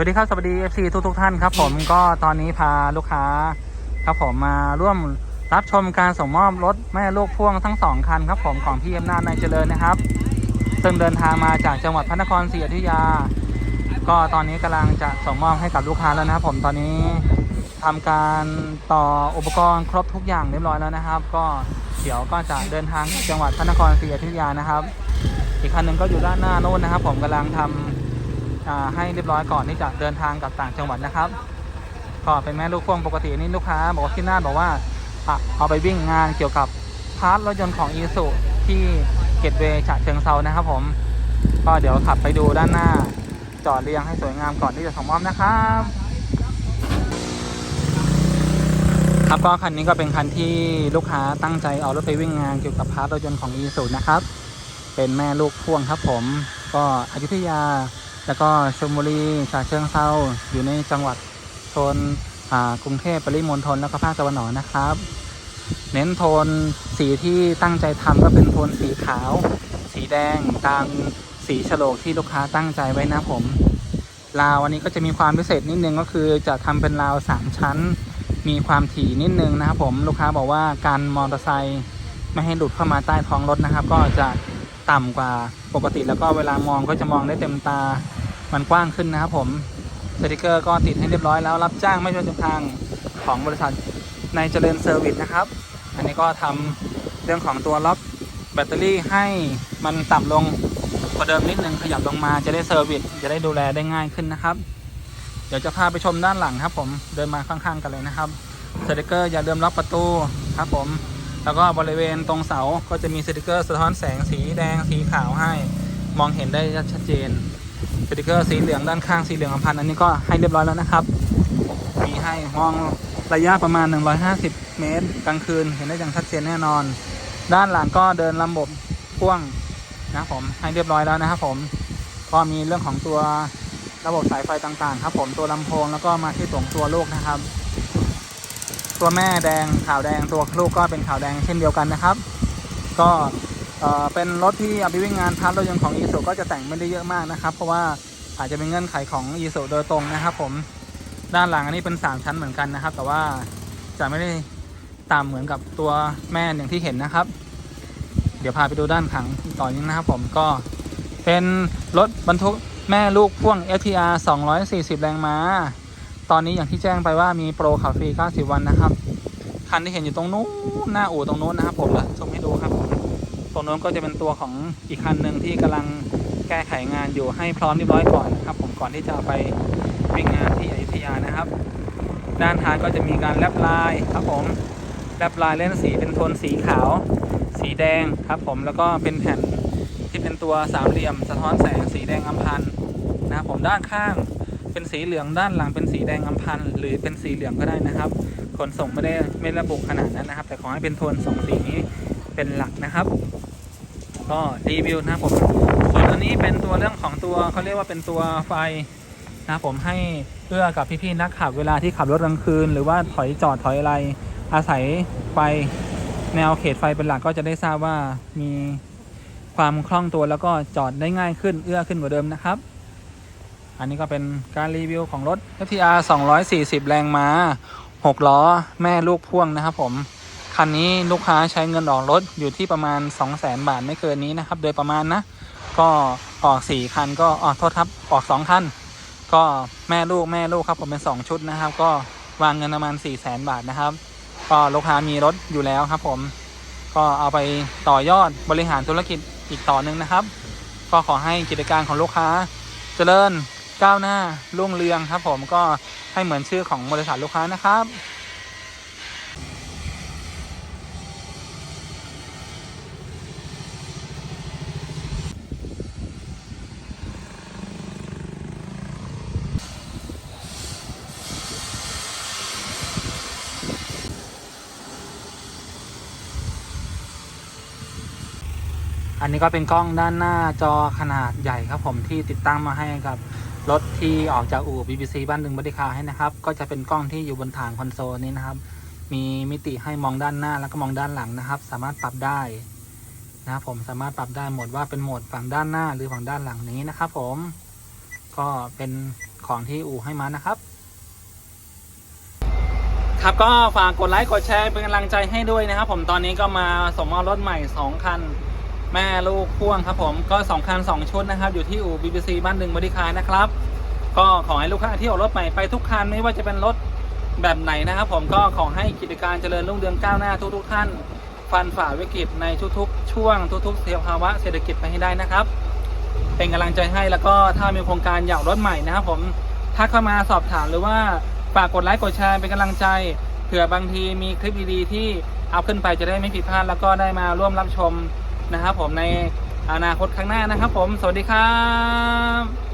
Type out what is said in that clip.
วัสดีครับสวัสดี FC ทุกทุกท่านครับ ผมก็ตอนนี้พาลูกค้าครับผมมาร่วมรับชมการส่งมอบรถแม่ลูกพ่วงทั้งสองคันครับผมของพี่อำนาจนายเจริญนะครับซึ่งเดินทางมาจากจังหวัดพระนครศรีอยุธยา ก็ตอนนี้กำลังจะส่งมอบให้กับลูกค้าแล้วนะครับ ผมตอนนี้ทำการต่ออุปกรณ์ครบทุกอย่างเรียบร้อยแล้วนะครับ ก็เดี๋ยวก็จะเดินทางจังหวัดพระนครศรีอยุธยานะครับ อีกคันหนึ่งก็อยู่ด้านหน้าโน้นนะครับ ผมกำลังทำอ่า ให้เรียบร้อยก่อนที่จะเดินทางกับต่างจังหวัดนะครับ ก็เป็นแม่ลูกพ่วงปกตินี่ลูกค้าบอกว่าที่น่าบอกว่าเอาไปวิ่งงานเกี่ยวกับพาร์ทรถยนต์ของอีสุที่เกตเวย์ฉะเชิงเซานะครับผม ก็เดี๋ยวขับไปดูด้านหน้า จอดเรียงให้สวยงามก่อนที่จะส่งมอบนะครับครับก็คันนี้ก็เป็นคันที่ลูกค้าตั้งใจเอารถไปวิ่งงานเกี่ยวกับพาร์ทรถยนต์ของอีสุนะครับ เป็นแม่ลูกพ่วงครับผม ก็อยุธยา แล้วก็ชลบุรีฉะเชิงเซาอยู่ในจังหวัดโซนกรุงเทพปริมณฑลแล้วก็ภาคตะวันออกนะครับ เน้นโทนสีที่ตั้งใจทำก็เป็นโทนสีขาว สีแดงตามสีฉลกที่ลูกค้าตั้งใจไว้นะผมราวอันนี้ก็จะมีความพิเศษนิดนึงก็คือจะทำเป็นราวสามชั้น มีความถี่นิดนึงนะครับผมลูกค้าบอกว่าการมอเตอร์ไซค์ไม่ให้หลุดเข้ามาใต้ท้องรถนะครับ ก็จะต่ำกว่าปกติแล้วก็เวลามองก็จะมองได้เต็มตา มันกว้างขึ้นนะครับผมสติกเกอร์ก็ติดให้เรียบร้อยแล้วรับจ้างไม่ชวยจำทางของบริษัทในเจริญเซอร์วิสนะครับ อันนี้ก็ทำเรื่องของตัวล็อกแบตเตอรี่ให้มันต่ำลงกว่าเดิมนิดนึงขยับลงมาจะได้เซอร์วิสจะได้ดูแลได้ง่ายขึ้นนะครับ เดี๋ยวจะพาไปชมด้านหลังครับ ผมเดินมาข้างๆกันเลยนะครับสติกเกอร์อย่าลืมล็อกประตูครับผมแล้วก็บริเวณตรงเสาก็จะมีสติกเกอร์สะท้อนแสงสีแดงสีขาวให้ มองเห็นได้ชัดเจน สติกเกอร์สีเหลืองด้านข้างสีเหลืองอพันธ์อันนี้ก็ให้เรียบร้อยแล้วนะครับ มีให้มองระยะประมาณ 150 เมตร กลางคืนเห็นได้อย่างชัดเจนแน่นอน ด้านหลังก็เดินลำบบพ่วงนะผมให้เรียบร้อยแล้วนะครับผมก็มีเรื่องของตัวระบบสายไฟต่างๆ ครับ ผมตัวลำโพงแล้วก็มาที่ตงตัวลูกนะครับ ตัวแม่แดงขาวแดงตัวลูกก็เป็นขาวแดงเช่นเดียวกันนะครับ ก็ เป็นรถที่เอาไปวิ่งงานพาร์ทรถยนต์ของอีสุก็จะแต่งไม่ได้เยอะมากนะครับ เพราะว่าอาจจะเป็นเงื่อนไขของอีสุโดยตรงนะครับ ผมด้านหลังอันนี้เป็น 3 ชั้นเหมือนกันนะครับ แต่ว่าจะไม่ได้ตามเหมือนกับตัวแม่อย่างที่เห็นนะครับ เดี๋ยวพาไปดูด้านขังต่อนี้นะครับ ผมก็เป็นรถบรรทุกแม่ลูกพ่วง FTR 240 แรงม้า ตอนนี้อย่างที่แจ้งไปว่ามีโปรขับฟรี 90 วันนะครับ คันที่เห็นอยู่ตรงนู้นหน้าอู่ตรงนู้นนะครับผมแล้วชม ตรงนู้นก็จะเป็นตัวของอีกคันหนึ่งที่กำลังแก้ไขงานอยู่ให้พร้อมเรียบร้อยก่อนนะครับ ผมก่อนที่จะไปวิ่งงานที่อยุธยานะครับ ด้านท้ายก็จะมีการแลบลายครับผมแลบลายเล่นสีเป็นโทนสีขาว สีแดงครับผมแล้วก็เป็นแผ่นที่เป็นตัวสามเหลี่ยม สะท้อนแสงสีแดงอำพันนะครับผมด้านข้างเป็นสีเหลืองด้านหลังเป็นสีแดงอำพันหรือเป็นสีเหลืองก็ได้นะครับขนส่งไม่ได้ไม่ระบุขนาดนั้นนะครับ แต่ขอให้เป็นโทนสองสีนี้เป็นหลักนะครับ ก็รีวิวนะครับผมส่วนอันนี้เป็นตัวเรื่องของตัวเขาเรียกว่าเป็นตัวไฟนะครับผมให้เพื่อกับพี่ๆนักขับเวลาที่ขับรถกลางคืน หรือว่าถอยจอดถอยอะไร อาศัยไฟแนวเขตไฟเป็นหลักก็จะได้ทราบว่ามีความคล่องตัวแล้วก็จอดได้ง่ายขึ้นเอื้อขึ้นกว่าเดิมนะครับ อันนี้ก็เป็นการรีวิวของรถ FTR 240 แรงม้า 6 ล้อ แม่ลูกพ่วงนะครับผม คันนี้ลูกค้าใช้เงินออกรถอยู่ที่ประมาณ 200,000บาทไม่เกินนี้นะครับ โดยประมาณนะ ก็ออก 4 คันก็ออกโทษครับออก 2 คัน ก็แม่ลูกแม่ลูกครับผมเป็น 2 ชุดนะครับ ก็วางเงินประมาณ 400,000บาทนะครับ ก็ลูกค้ามีรถอยู่แล้วครับผม ก็เอาไปต่อยอดบริหารธุรกิจอีกต่อหนึ่งนะครับ ก็ขอให้กิจการของลูกค้าเจริญก้าวหน้ารุ่งเรืองครับผมก็ให้เหมือนชื่อของบริษัทลูกค้านะครับ อันนี้ก็เป็นกล้องด้านหน้าจอขนาดใหญ่ครับผมที่ติดตั้งมาให้กับรถที่ออกจากอู่ BBC บ้านดึงบริคาให้นะครับ ก็จะเป็นกล้องที่อยู่บนฐานคอนโซลนี้นะครับ มีมิติให้มองด้านหน้าแล้วก็มองด้านหลังนะครับ สามารถปรับได้นะครับผมสามารถปรับได้โหมดว่าเป็นโหมดฝั่งด้านหน้าหรือฝั่งด้านหลังอย่างนี้นะครับผมก็เป็นของที่อู่ให้มานะครับ ครับก็ฝากกดไลค์กดแชร์เป็นกำลังใจให้ด้วยนะครับ ผมตอนนี้ก็มาสมเอารถใหม่ 2 คัน แม่ลูกพ่วงครับผมก็2คัน2ชุดนะครับ อยู่ที่อู่ BBC บ้านดึงบริคายนะครับ ก็ขอให้ลูกค้าที่ออกรถใหม่ไปทุกคันไม่ว่าจะเป็นรถแบบไหนนะครับ ผมก็ขอให้กิจการเจริญรุ่งเรืองก้าวหน้าทุกๆท่านฟันฝ่าวิกฤตในทุกๆช่วงทุกๆสภาวะเศรษฐกิจไปให้ได้นะครับ เป็นกำลังใจให้แล้วก็ถ้ามีโครงการอยากรถใหม่นะครับ ผมทักเข้ามาสอบถามหรือว่าฝากกดไลค์กดแชร์เป็นกำลังใจเผื่อบางทีมีคลิปดีๆที่เอาขึ้นไปจะได้ไม่ผิดพลาดแล้วก็ได้มาร่วมรับชม นะครับผมในอนาคตข้างหน้านะครับผมสวัสดีครับ